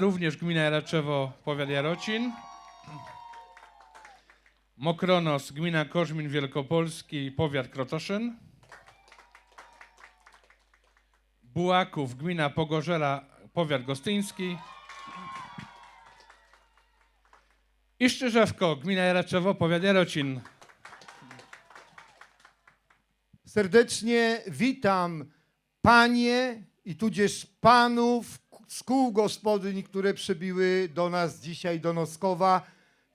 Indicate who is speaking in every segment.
Speaker 1: Również gmina Jaraczewo, powiat Jarocin. Mokronos, gmina Korzmin Wielkopolski, powiat Krotoszyn. Bułaków, gmina Pogorzela, powiat gostyński. I Szczyżewko, gmina Jaraczewo, powiat Jarocin.
Speaker 2: Serdecznie witam panie i tudzież panów z kół gospodyń, które przybiły do nas dzisiaj do Noskowa.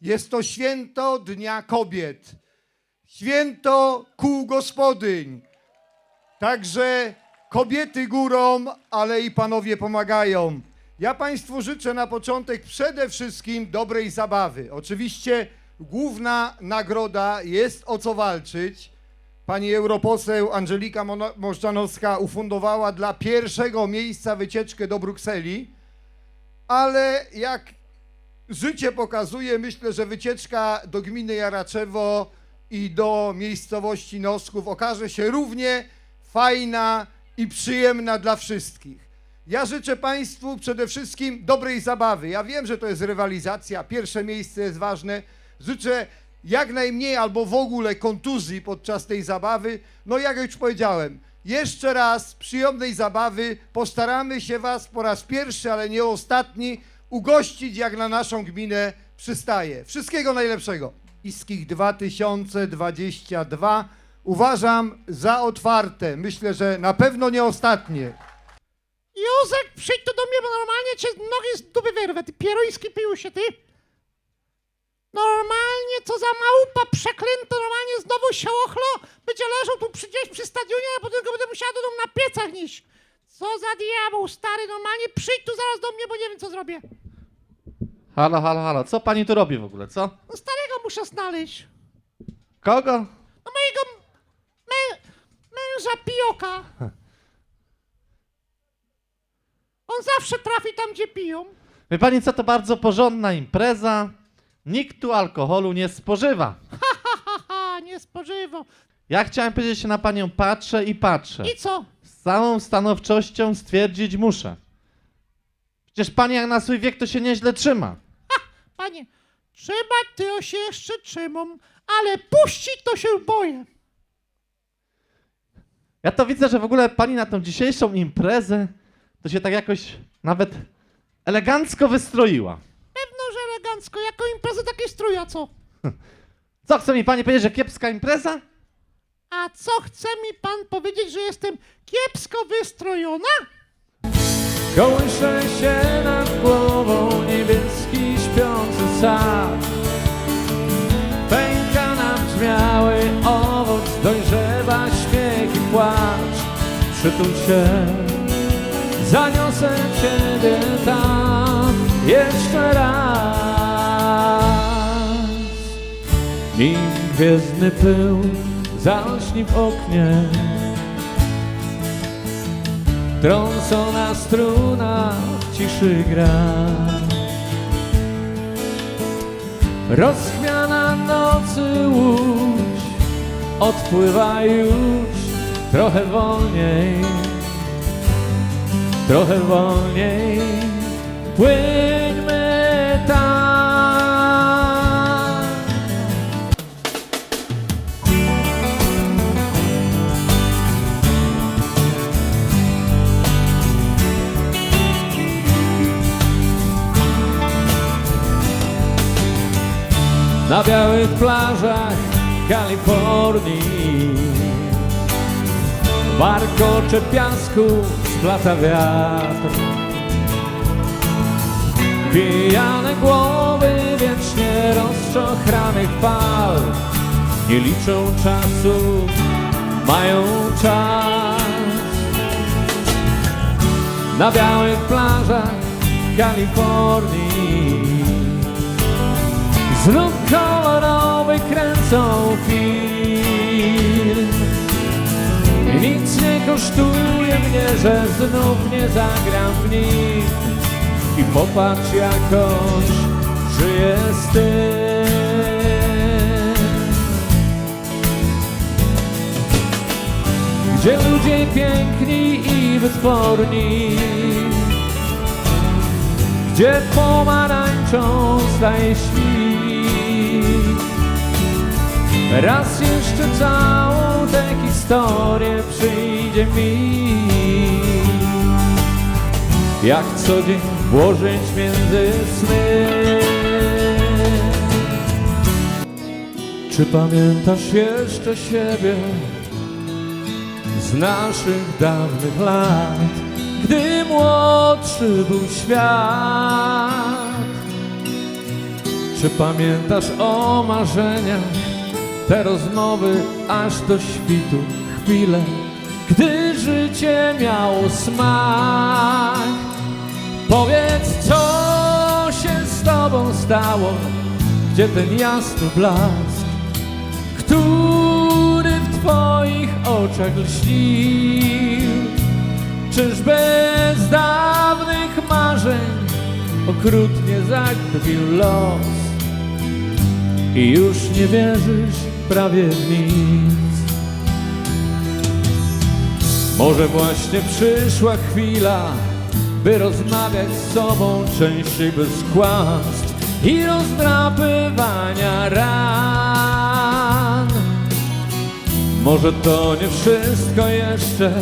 Speaker 2: Jest to święto Dnia Kobiet. Święto kół gospodyń. Także kobiety górą, ale i panowie pomagają. Ja Państwu życzę na początek przede wszystkim dobrej zabawy. Oczywiście główna nagroda jest o co walczyć. Pani europoseł Angelika Mono- Możdżanowska ufundowała dla pierwszego miejsca wycieczkę do Brukseli, ale jak życie pokazuje, myślę, że wycieczka do gminy Jaraczewo i do miejscowości Nosków okaże się równie fajna i przyjemna dla wszystkich. Ja życzę Państwu przede wszystkim dobrej zabawy. Ja wiem, że to jest rywalizacja, pierwsze miejsce jest ważne. Życzę jak najmniej albo w ogóle kontuzji podczas tej zabawy. No jak już powiedziałem, jeszcze raz przyjemnej zabawy. Postaramy się Was po raz pierwszy, ale nie ostatni, ugościć jak na naszą gminę przystaje. Wszystkiego najlepszego. Iskich 2022 uważam za otwarte. Myślę, że na pewno nie ostatnie.
Speaker 3: Józek, przyjdź tu do mnie, bo normalnie cię nogi z dupy wyrwę, ty pieroński pijusie, ty. Normalnie, co za małpa przeklęta, normalnie znowu się ochlo, będzie leżał tu przy, gdzieś przy stadionie, a potem go będę musiała do domu na piecach nieść. Co za diabeł, stary, normalnie przyjdź tu zaraz do mnie, bo nie wiem, co zrobię.
Speaker 4: Halo, halo, halo, co pani tu robi w ogóle, co?
Speaker 3: No starego muszę znaleźć.
Speaker 4: Kogo?
Speaker 3: No mojego mę, męża pijoka. On zawsze trafi tam, gdzie piją.
Speaker 4: Wie pani co, to bardzo porządna impreza. Nikt tu alkoholu nie spożywa.
Speaker 3: Haha, nie spożywał.
Speaker 4: Ja chciałem powiedzieć, że się na panią patrzę i patrzę.
Speaker 3: I co?
Speaker 4: Z całą stanowczością stwierdzić muszę. Przecież pani jak na swój wiek to się nieźle trzyma.
Speaker 3: Panie, trzymać to się jeszcze trzymam, ale puścić to się boję.
Speaker 4: Ja to widzę, że w ogóle pani na tą dzisiejszą imprezę to się tak jakoś nawet elegancko wystroiła.
Speaker 3: Imprezę takie strój, a co?
Speaker 4: Co chce mi pani powiedzieć, że kiepska impreza?
Speaker 3: A co chce mi pan powiedzieć, że jestem kiepsko wystrojona?
Speaker 5: Kołysze się nad głową niebieski śpiący sad Pęka nam brzmiały owoc, dojrzewa śmiech i płacz Przytul się, zaniosę Ciebie tam jeszcze raz Nim gwiezdny pył zalśni w oknie. Trącona struna w ciszy gra. Rozchwiana nocy łódź Odpływa już trochę wolniej. Trochę wolniej na białych plażach Kalifornii. Warkocze piasku splata wiatr. Pijane głowy wiecznie rozczochranych fal nie liczą czasu, mają czas. Na białych plażach Kalifornii Znów kolorowy kręcą film. Nic nie kosztuje mnie, że znów nie zagram w nim I popatrz jakoś żyję z tym. Gdzie ludzie piękni i wytworni. Gdzie pomarańczą staje świt. Raz jeszcze całą tę historię przyjdzie mi. Jak co dzień włożyć między sny. Czy pamiętasz jeszcze siebie z naszych dawnych lat Gdy młodszy był świat? Czy pamiętasz o marzeniach te rozmowy aż do świtu chwile, gdy życie miało smak. Powiedz, co się z tobą stało, gdzie ten jasny blask, który w twoich oczach lśnił. Czyżby z dawnych marzeń okrutnie zagubił los? i już nie wierzysz prawie nic. Może właśnie przyszła chwila, by rozmawiać z sobą częściej bez kłamstw i rozdrapywania ran. Może to nie wszystko jeszcze,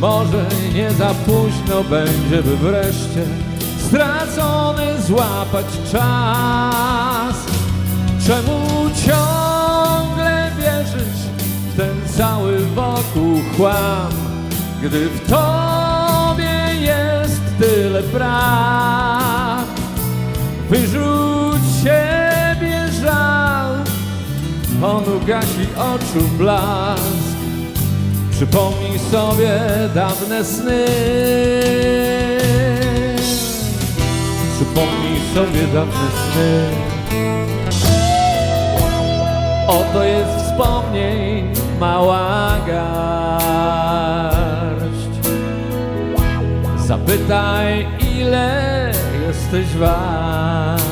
Speaker 5: może nie za późno będzie, by wreszcie stracony złapać czas. Czemu ciągle cały wokół chłam, gdy w tobie jest tyle praw? Wyrzuć siebie żal, on ugasi oczu blask. Przypomnij sobie dawne sny. Przypomnij sobie dawne sny. Oto jest wspomnień mała garść. Zapytaj, ile jesteś wart.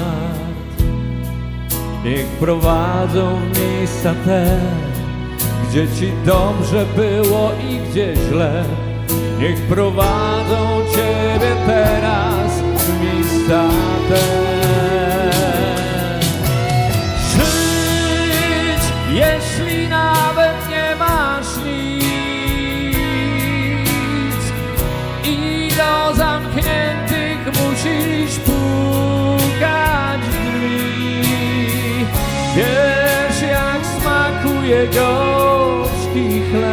Speaker 5: Niech prowadzą w miejsca te, gdzie ci dobrze było i gdzie źle. Niech prowadzą ciebie teraz w miejsca te. Wiesz, jak smakuje gorzki chleb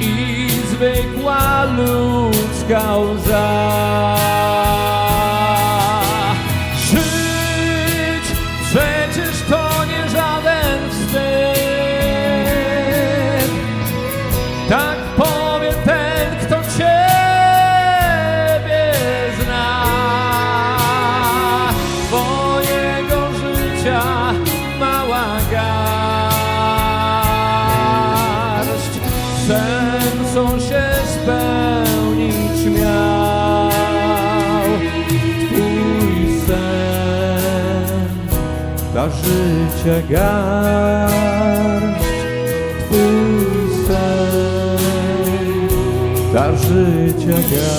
Speaker 5: i zwykła ludzka łza. Życia garść. Twój sen da życia garść.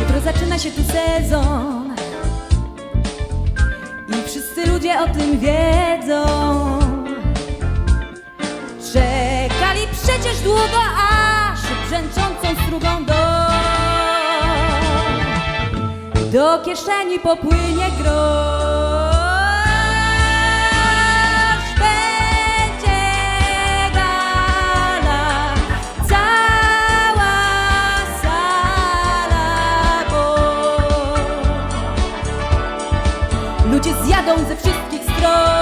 Speaker 6: Jutro zaczyna się tu sezon i wszyscy ludzie o tym wiedzą. Czekali przecież długo, aż brzęczącą strugą do do kieszeni popłynie grosz. Będzie gala, cała sala, bo ludzie zjadą ze wszystkich stron.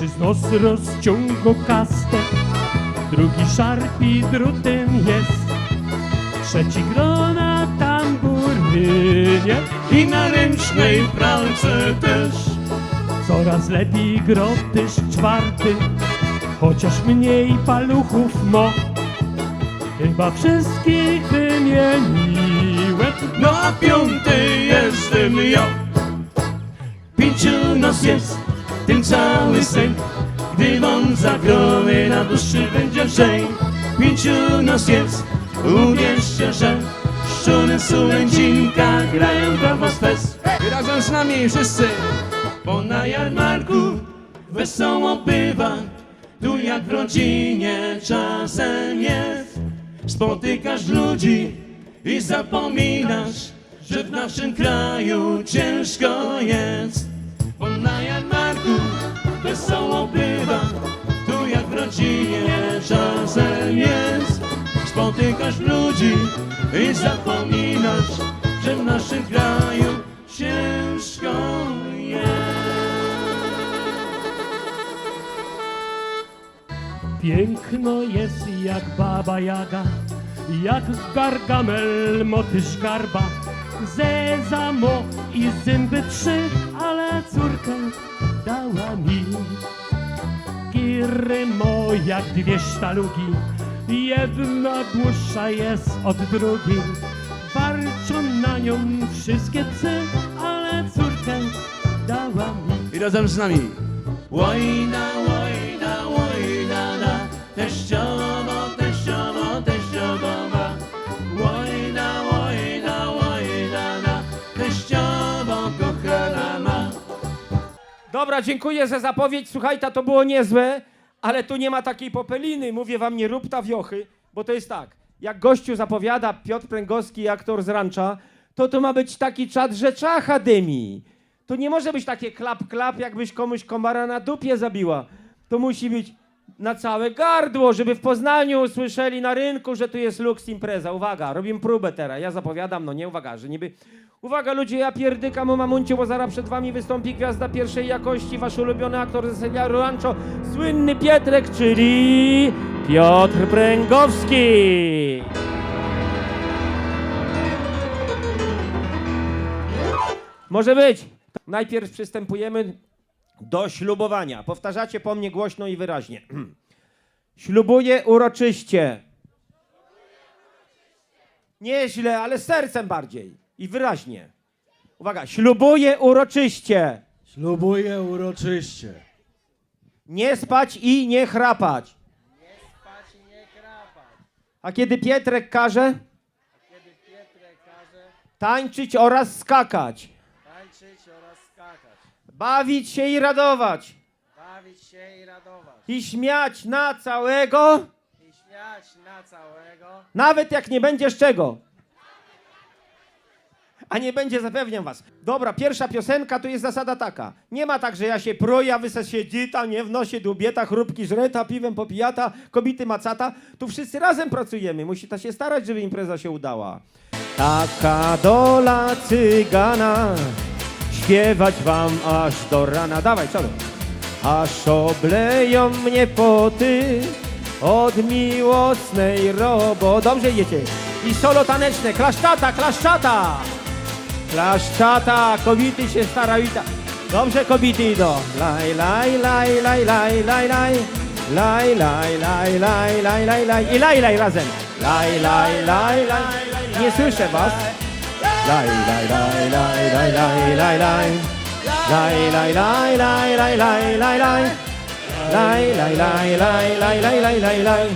Speaker 7: Pierwszy z nos rozciągał kastet, drugi szarpi drutem jest, trzeci grona tamburynie i na ręcznej pralce też. Coraz lepiej grotysz czwarty, chociaż mniej paluchów mo. Chyba wszystkich wymieniłem, no a piąty jestem ja. Pięciu nas jest, ten cały sen, gdy wam zagrony na duszy będzie lżej. Pięciu nas jest, uwierzcie, że szczury sułęcinka grają dla was fest. I razem z nami wszyscy, bo na jarmarku wesoło bywa, tu jak w rodzinie czasem jest. Spotykasz ludzi i zapominasz, że w naszym kraju ciężko jest. Bo na jarmarku wesoło bywa, tu jak w rodzinie czasem jest. Spotykasz ludzi i zapominasz, że w naszym kraju ciężko jest. Piękno jest jak baba Jaga, jak gargamel motyż garba. Zezamo i zęby trzy, ale córkę dała mi. Kirymo jak dwie sztalugi, jedna dłuższa jest od drugiej. Warczą na nią wszystkie psy, ale córkę dała mi. I razem z nami. Łojna, łojna,
Speaker 8: Dobra, dziękuję za zapowiedź. Słuchajta, to było niezłe, ale tu nie ma takiej popeliny. Mówię wam, nie rób ta wiochy, bo to jest tak. Jak gościu zapowiada Piotr Pręgowski, aktor z Rancza, to to ma być taki czad, że czacha dymi. To nie może być takie klap, klap, jakbyś komuś komara na dupie zabiła. To musi być na całe gardło, żeby w Poznaniu usłyszeli na rynku, że tu jest luks impreza. Uwaga, robimy próbę teraz. Ja zapowiadam, no nie uwaga, że niby... Uwaga ludzie, ja pierdykam o mamuncie, bo zaraz przed wami wystąpi gwiazda pierwszej jakości, wasz ulubiony aktor ze serialu Rancho, słynny Pietrek, czyli Piotr Pręgowski. Może być. Najpierw przystępujemy do ślubowania. Powtarzacie po mnie głośno i wyraźnie. Ślubuję uroczyście. Nieźle, ale sercem bardziej i wyraźnie. Uwaga, ślubuję uroczyście.
Speaker 9: Ślubuję uroczyście.
Speaker 8: Nie spać i nie chrapać. A kiedy Pietrek każe? Tańczyć oraz skakać.
Speaker 9: Tańczyć oraz skakać.
Speaker 8: Bawić się i radować.
Speaker 9: Bawić się i radować.
Speaker 8: I śmiać na całego,
Speaker 9: I śmiać na całego.
Speaker 8: nawet jak nie będziesz czego. A nie będzie, zapewniam was. Dobra, pierwsza piosenka to jest zasada taka. Nie ma tak, że ja się pruję, a wy se siedzieta, nie w nosie dubieta, chrupki żreta, piwem popijata, kobity macata. Tu wszyscy razem pracujemy. Musi ta się starać, żeby impreza się udała. Taka dola cygana, śpiewać wam aż do rana. Dawaj, czaro. Aż obleją mnie poty od miłosnej robo. Dobrze idziecie. I solo taneczne. Klaszczata, klaszczata. Klaszczata, kobiety się starają. Dobrze kobiety idą. Laj, laj, laj, laj, laj, laj, laj. Laj, laj, laj, laj, laj, laj, laj. I laj, laj razem. Laj, laj, laj, laj. Nie słyszę was. Laj, laj, laj, laj, laj, laj, laj, laj. Laj, laj, laj, laj, laj, laj, laj, laj. Laj, laj, laj, laj, laj, laj, laj, laj, laj.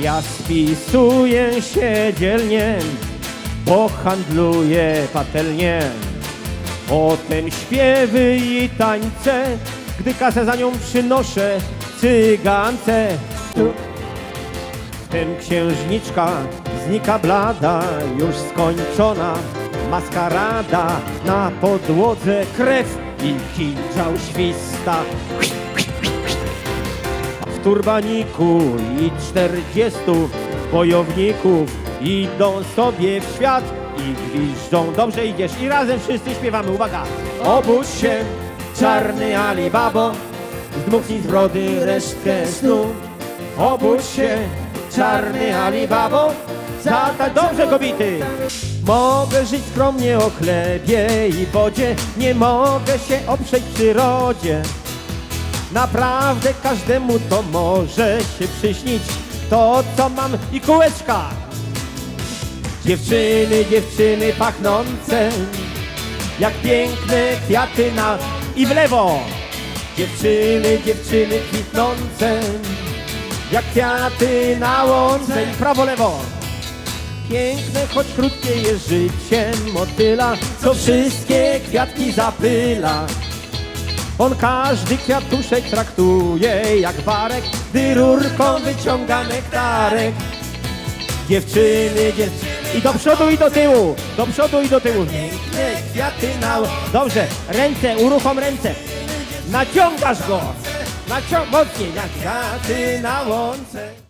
Speaker 8: Ja spisuję się dzielnie, bo handluję patelnie. Potem śpiewy i tańce, gdy kasę za nią przynoszę cygance. Tu Wtem księżniczka znika blada, już skończona maskarada. Na podłodze krew i kinczał śwista. W turbaniku i czterdziestu wojowników idą sobie w świat i gwiżdżą. Dobrze idziesz i razem wszyscy śpiewamy. Uwaga! Obudź się, czarny Alibabo, Zdmuchnij z brody resztkę snu Obudź się, czarny Alibabo Zata dobrze kobiety Mogę żyć skromnie o chlebie i wodzie Nie mogę się oprzeć przyrodzie Naprawdę każdemu to może się przyśnić To co mam i kółeczka Dziewczyny, dziewczyny pachnące Jak piękne kwiaty na... I w lewo. Dziewczyny, dziewczyny kwitnące Jak kwiaty na łące I prawo, lewo. Piękne, choć krótkie jest życie motyla Co wszystkie kwiatki zapyla. On każdy kwiatuszek traktuje jak barek, gdy rurką wyciąga nektarek. Dziewczyny, dziewczyny. I do przodu i do tyłu. Do przodu i do tyłu. Piękne kwiaty na... Dobrze, ręce, uruchom ręce. Naciągasz go. Naciąg... Mocniej. Jak kwiaty na łące.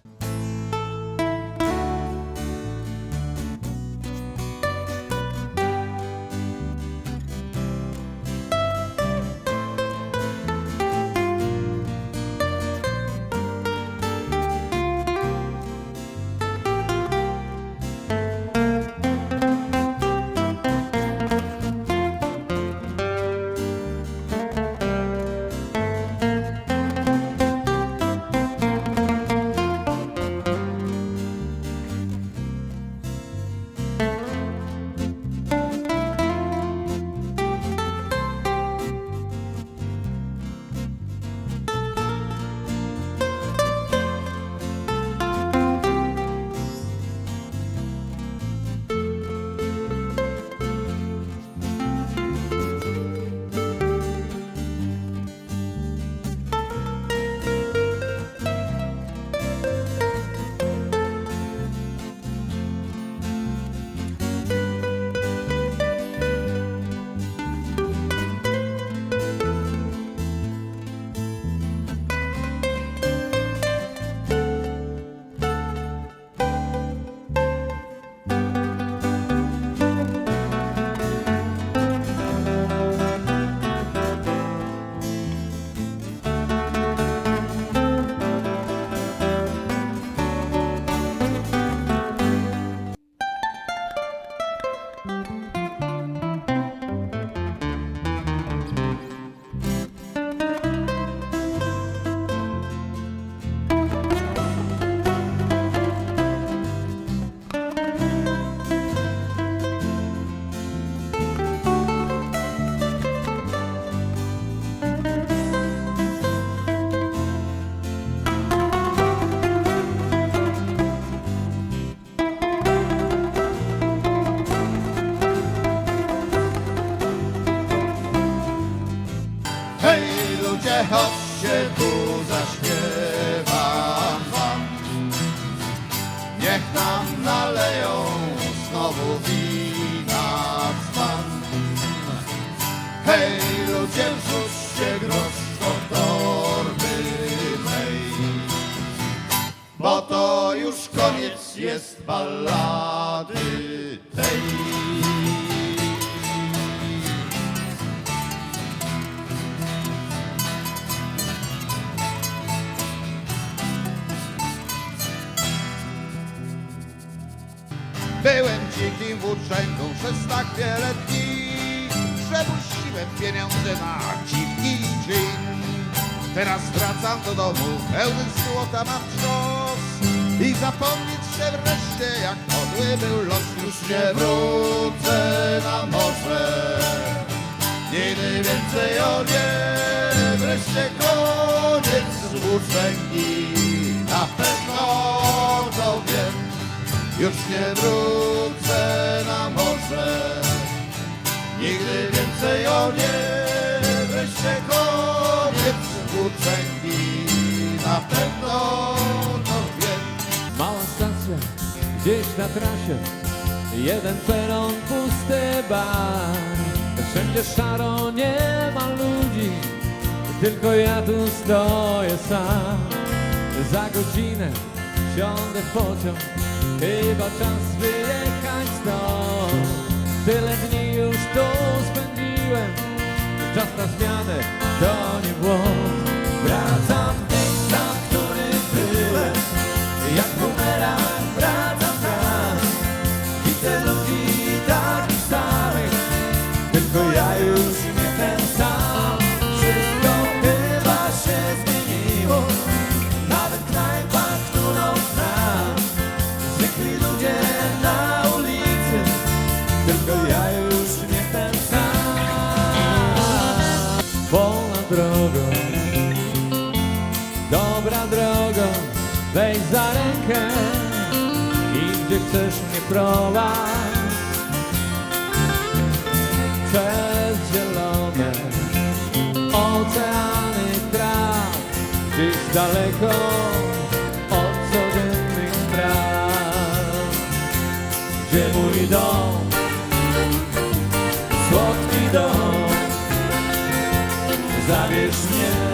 Speaker 10: Byłem dzikim włóczęgą przez tak wiele dni, że puściłem pieniądze na dziwki i gin. Teraz wracam do domu, pełny złota mam wrzos i zapomnieć się wreszcie, jak podły był los. Już nie wrócę na morze, nigdy więcej o nie. Wreszcie koniec włóczęgi, na pewno to wiem. Już nie wrócę na morze. Nigdy więcej o nie Wreszcie koniec. Włóczęgi Na pewno to wiem.
Speaker 5: Mała stacja, gdzieś na trasie Jeden peron, pusty bar. Wszędzie szaro, nie ma ludzi Tylko ja tu stoję sam. Za godzinę wsiądę w pociąg Chyba czas wyjechać stąd. Tyle dni już tu spędziłem. Czas na zmianę, to nie błąd. Brak prowadź. Przez zielone oceany traw, gdzieś daleko od codziennych spraw. Gdzie mój dom, słodki dom, zabierz mnie